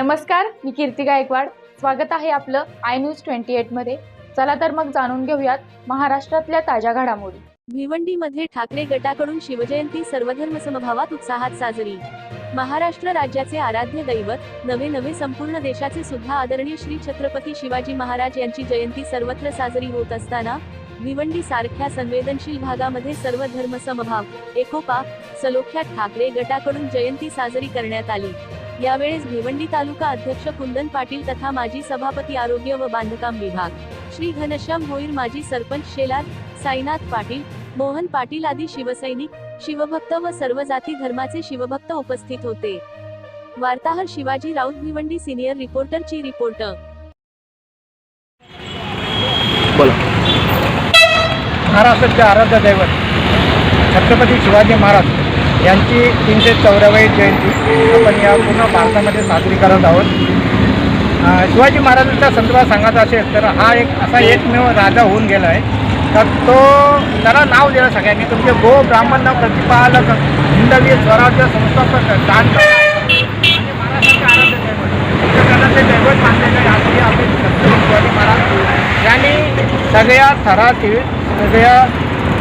नमस्कार मी कीर्ती गायकवाड. स्वागत आहे आपलं आय न्यूज ट्वेंटी एटमध्ये चला तर मग जाणून घेऊयात महाराष्ट्रातल्या ताज्या घडामोडी. भिवंडीमध्ये ठाकरे गटाकडून शिवजयंती सर्वधर्म समभावात उत्साहात साजरी. महाराष्ट्र राज्याचे आराध्य दैवत नवे नवे संपूर्ण देशाचे सुद्धा आदरणीय श्री छत्रपती शिवाजी महाराज यांची जयंती सर्वत्र साजरी होत असताना भिवंडी सारख्या संवेदनशील भागामध्ये सर्व धर्म समभाव एकोपा सलोख्यात ठाकरे गटाकडून जयंती साजरी करण्यात आली. यावेळेस भिवंडी तालुका अध्यक्ष कुंदन पाटील तथा माजी सभापती आरोग्य व बांधकाम विभाग श्री घनश्याम भोईर माजी सरपंच शेलार साईनाथ पाटील मोहन पाटील आदी शिवसैनिक शिवभक्त व सर्व जाती धर्माचे शिवभक्त उपस्थित होते. वार्ताहर शिवाजी राऊत भिवंडी सिनियर रिपोर्टर ची रिपोर्टर बोला. महाराष्ट्राचे आराध्य दैवत छत्रपती शिवाजी महाराज. यांची तीनशे चौऱ्यावी जयंती. आपण या पूर्ण भारतामध्ये साजरी करत आहोत. शिवाजी महाराजांच्या संदर्भात सांगायचा असेल तर हा एक असा एकमेव राजा होऊन गेला आहे. तर तो त्याला नाव दिलं सगळ्यांनी. तुमचे गो ब्राह्मण प्रतिपालक हिंदवी स्वराज्य संस्थापक दान आणि दैवत. मानलेले राष्ट्रीय आपले शिवाजी महाराज. यांनी सगळ्या थरातील सगळ्या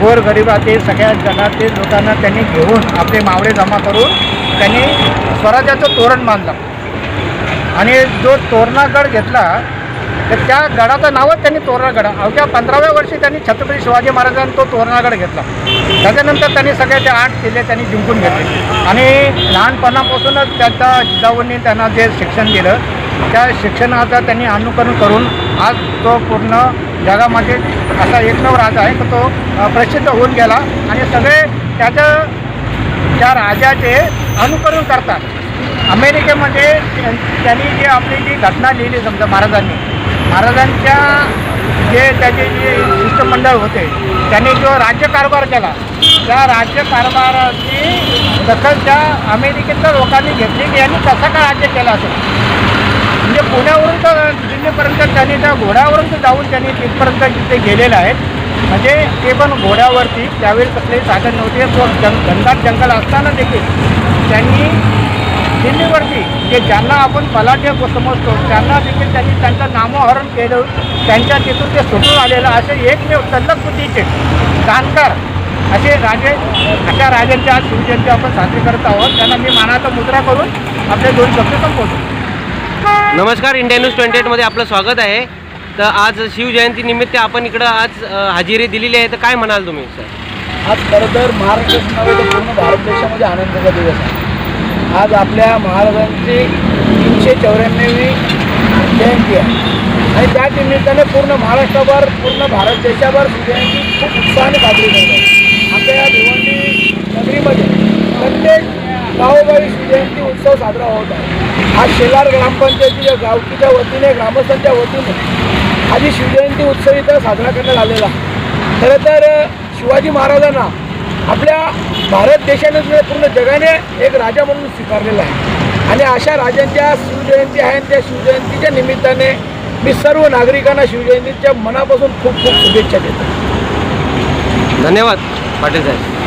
गोरगरिबातील सगळ्या जगातील लोकांना त्यांनी घेऊन आपले मावळे जमा करून त्यांनी स्वराज्याचं तोरण बांधलं. आणि जो तोरणागड घेतला तर त्या गडाचं नावच त्यांनी तोरणागड अवघ्या पंधराव्या वर्षी त्यांनी छत्रपती शिवाजी महाराजांनी तो तोरणागड घेतला. त्याच्यानंतर त्यांनी सगळे ते आठ किल्ले त्यांनी जिंकून घेतले. आणि लहानपणापासूनच त्यांच्या जिजाऊंनी त्यांना जे शिक्षण दिलं त्या शिक्षणाचं त्यांनी अनुकरण करून आज तो पूर्ण जगामध्ये असा एकमेव राजा आहे तर तो प्रसिद्ध होऊन गेला. आणि सगळे त्याचं त्या राजाचे अनुकरण करतात. अमेरिकेमध्ये त्यां- त्यांनी जे आपली जी घटना लिहिली समजा महाराजांनी महाराजांच्या जे त्याचे जे शिष्टमंडळ होते त्यांनी जो राज्यकारभार केला त्या राज्यकारभाराची दखल त्या अमेरिकेतल्या लोकांनी घेतली की यांनी कसा काय राज्य केलं असेल? म्हणजे पुण्यावरून तर तिथपर्यंत त्यांनी त्या घोड्यावरून तर जाऊन त्यांनी तिथपर्यंत तिथे गेलेले आहेत म्हणजे ते पण घोड्यावरती. त्यावेळी कसलेही साधन नव्हते. तो जंग घनदाट जंगल असताना देखील त्यांनी दिल्लीवरती जे ज्यांना आपण पलाटे समजतो त्यांना देखील त्यांनी त्यांचं नामोहरण केलं. त्यांच्या तिथून ते सुटून आलेलं असे एकमेव तल्लक बुद्धीचे जाणकार असे राजे अशा राजांच्या शिवजयंती आपण साजरी करत आहोत. त्यांना मी मानाचा मुद्रा करून आपले दोन शब्द संपवतो. नमस्कार इंडिया न्यूज ट्वेंटी एटमध्ये आपलं स्वागत आहे. तर आज शिवजयंती निमित्त आपण इकडं आज हजेरी दिलेली आहे. तर काय म्हणाल तुम्ही सर आज खरं तर महाराष्ट्र नव्हे तर पूर्ण भारत देशामध्ये आनंदाचा दिवस आहे. आज आपल्या महाराजांची तीनशे चौऱ्याण्णवी जयंती आहे. आणि त्या निमित्ताने पूर्ण महाराष्ट्रावर पूर्ण भारत देशाभर जयंती खूप उत्साहाने साजरी करत आहे आपल्या या भिवंडी नगरीमध्ये प्रत्येक गावोगावी शिवजयंती उत्सव साजरा होत आहे. आज शेलार ग्रामपंचायतीच्या गावकीच्या वतीने ग्रामस्थांच्या वतीने आज ही शिवजयंती उत्सव इथं साजरा करण्यात आलेला. खरं तर शिवाजी महाराजांना आपल्या भारत देशाने सुद्धा पूर्ण जगाने एक राजा म्हणून स्वीकारलेला आहे. आणि अशा राजांच्या शिवजयंती आहे त्या शिवजयंतीच्या निमित्ताने मी सर्व नागरिकांना शिवजयंतीच्या मनापासून खूप खूप शुभेच्छा देतो. धन्यवाद पाटील साहेब.